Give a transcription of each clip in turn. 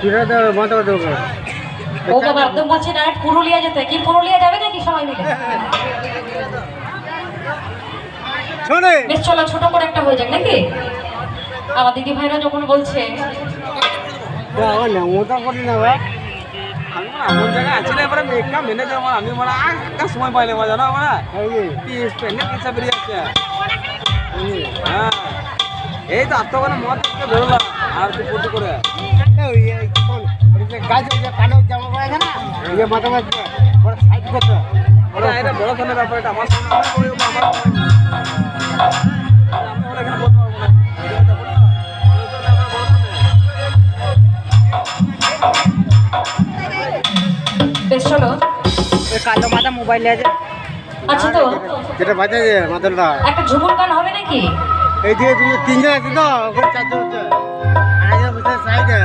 ফিরে দেবে মাথা দেবে ও বাবা একদম বলছে ডাইরেক্ট পুরুলিয়া যেতে। কি পুরুলিয়া যাবে নাকি সবাই মিলে? বেশ চলো ছোট করে একটা হয়ে যাক নাকি? আমার দিদি ভাইরা যখন বলছে না না সময় পাইলে কি বেরিয়ে যাচ্ছে? হ্যাঁ। এই তো আত্মকানে থেকে বেরোলাম আর তুই করে। গাছ কালো জামা পায় না ইয়ে মাথা মাছ বড় সাইড করতে ওরা এটা বড় ধরনের ব্যাপার এটা আমার সামনে আমার করে আমার আমি ওরা এখানে বলতে পারব না। এটা বলো না। ওরা তো ব্যাপার বড় ধরনের। বেশ চলো। কালো মাথা মোবাইলে আছে আচ্ছা তো। যেটা বাজে যে মাথাটা। একটা ঝুমুর গান হবে নাকি? এই যে তুমি তিনজন আছে তো ওখানে চারজন হচ্ছে আর একজন সাইডে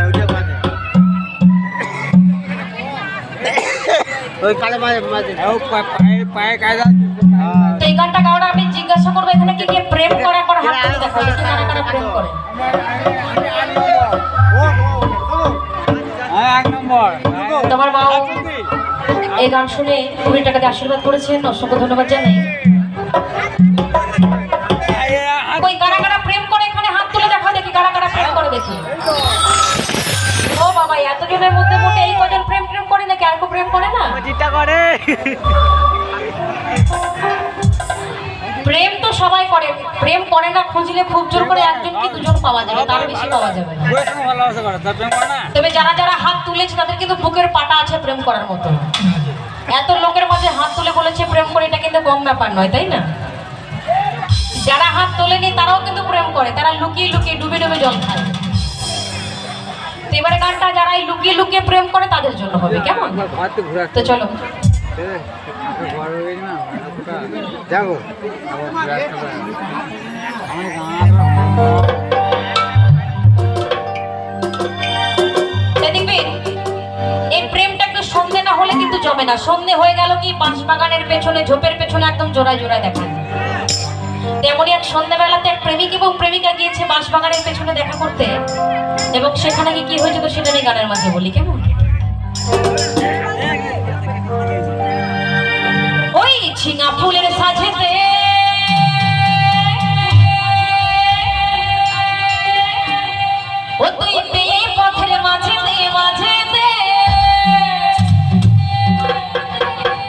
ওই কালে মাঝে মাঝে পায়ে পায়ে কায়দা হ্যাঁ তো এই গানটা গাওয়ার আমি জিজ্ঞাসা করব এখানে কি কে প্রেম করে একবার হাত তুলে কারা কারা প্রেম করে হ্যাঁ তোমার মা এই গান শুনে কুড়ি টাকা দিয়ে আশীর্বাদ করেছেন অসংখ্য ধন্যবাদ জানাই চিন্তা করে। প্রেম তো সবাই করে। প্রেম করে না খুঁজলে খুব জোর করে একজন কি দুজন পাওয়া যাবে তার বেশি পাওয়া যাবে না। বউয়ের সঙ্গে ভালোবাসা করে তার প্রেম করে না? তবে যারা যারা হাত তুলেছে তাদের কিন্তু বুকের পাটা আছে প্রেম করার মতো। এত লোকের মাঝে হাত তুলে বলেছে প্রেম করে এটা কিন্তু কম ব্যাপার নয় তাই না? যারা হাত তোলেনি তারাও কিন্তু প্রেম করে তারা লুকিয়ে লুকিয়ে ডুবে ডুবে জল খায়। তো এবারে গানটা যারা এই লুকিয়ে লুকিয়ে প্রেম করে তাদের জন্য হবে কেমন? তো চলো। এই একটু সন্ধে না হলে কিন্তু জমে না। সন্ধে হয়ে গেল কি বাঁশ বাগানের পেছনে ঝোপের পেছনে একদম জোড়ায় জোড়ায় দেখা। তেমনই এক সন্ধ্যাবেলাতে এক প্রেমিক এবং প্রেমিকা গিয়েছে বাঁশ বাগানের পেছনে দেখা করতে। এবং সেখানে গিয়ে কি হয়েছে তো সেটা নিয়ে গানের মাঝে বলি, কেমন? ওই ঝিঙা ফুলের সাজেতে ও তুই মাঝেতে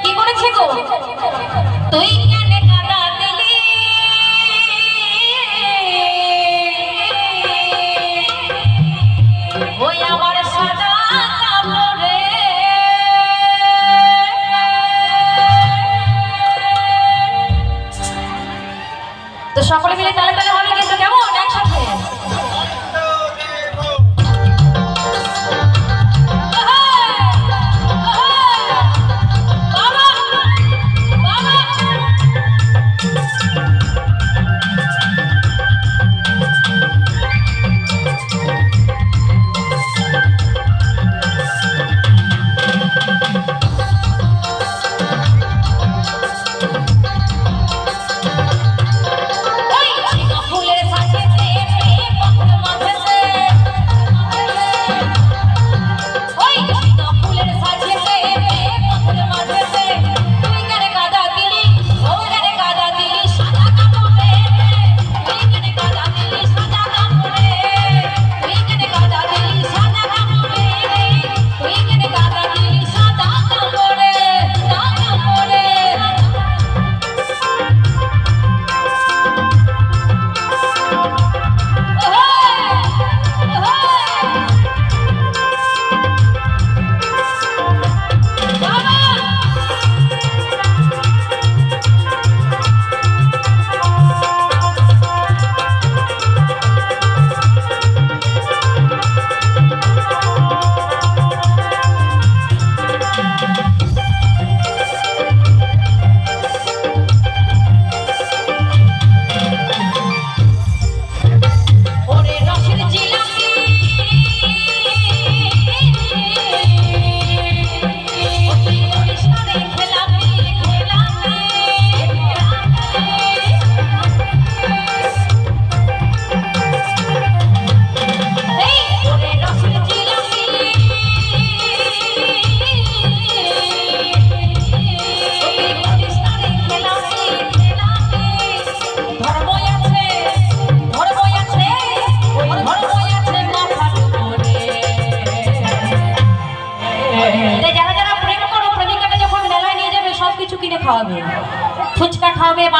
কি তুই কেন সকলে মিলে তালে তালে হবে কিন্তু কেমন? একসাথে।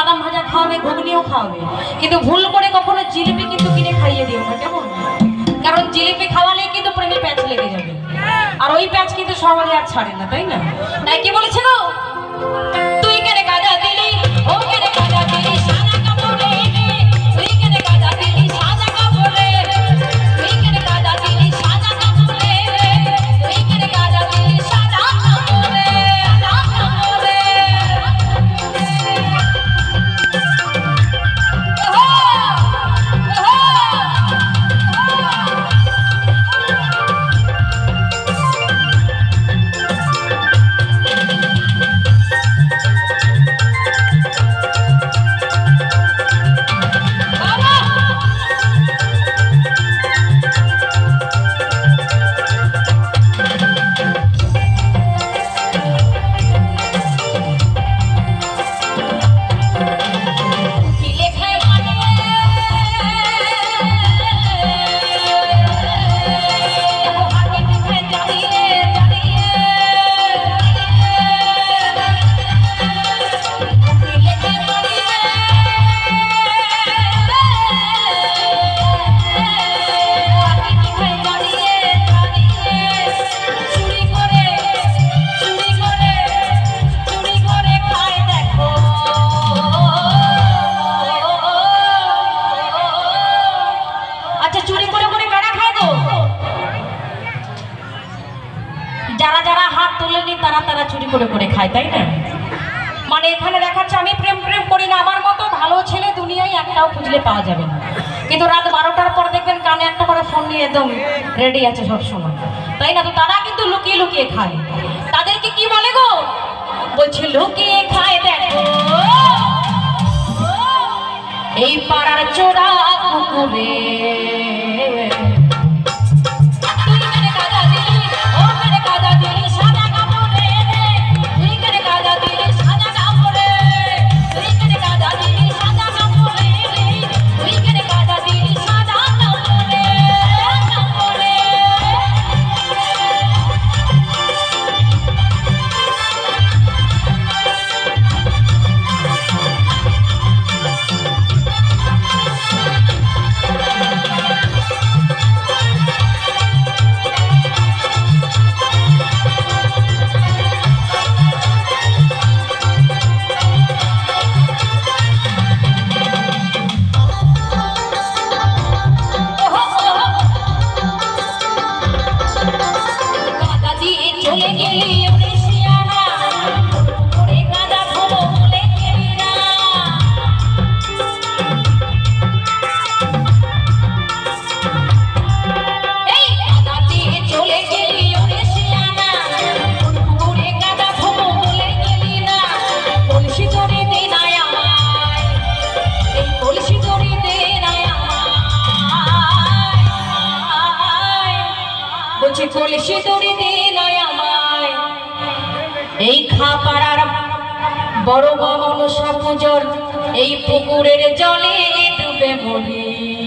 বাদাম ভাজা খাওয়াবে, ঘুগনিও খাওয়াবে। কিন্তু ভুল করে কখনো জিলিপি কিন্তু কিনে খাইয়ে দিও না, কেমন? কারণ জিলিপি খাওয়ালে কিন্তু প্রেমে প্যাঁচ লেগে যাবে। আর ওই প্যাঁচ কিন্তু সমাজে আর ছাড়ে না, তাই না? তাই কি বলেছে গো? তুই কেন কাজা দিলি? ও হাত তোলেনি তারা তারা চুরি করে করে খায়, তাই না? মানে এখানে দেখাচ্ছে, আমি প্রেম প্রেম করি না, আমার মতো ভালো ছেলে দুনিয়ায় একটাও খুঁজলে পাওয়া যাবে না। কিন্তু রাত বারোটার পর দেখবেন কানে একটা করে ফোন নিয়ে একদম রেডি আছে সবসময়। তাই না? তো তারা কিন্তু লুকিয়ে লুকিয়ে খায়। তাদেরকে কি বলে গো? বলছে, লুকিয়ে খায় দেখো। এই পাড়ার চোরা কুকুরে। বলছে তোরে দে আমায়। এই খাপাড়ার বড় বড় পুজোর এই পুকুরের জলে ডুবে মরি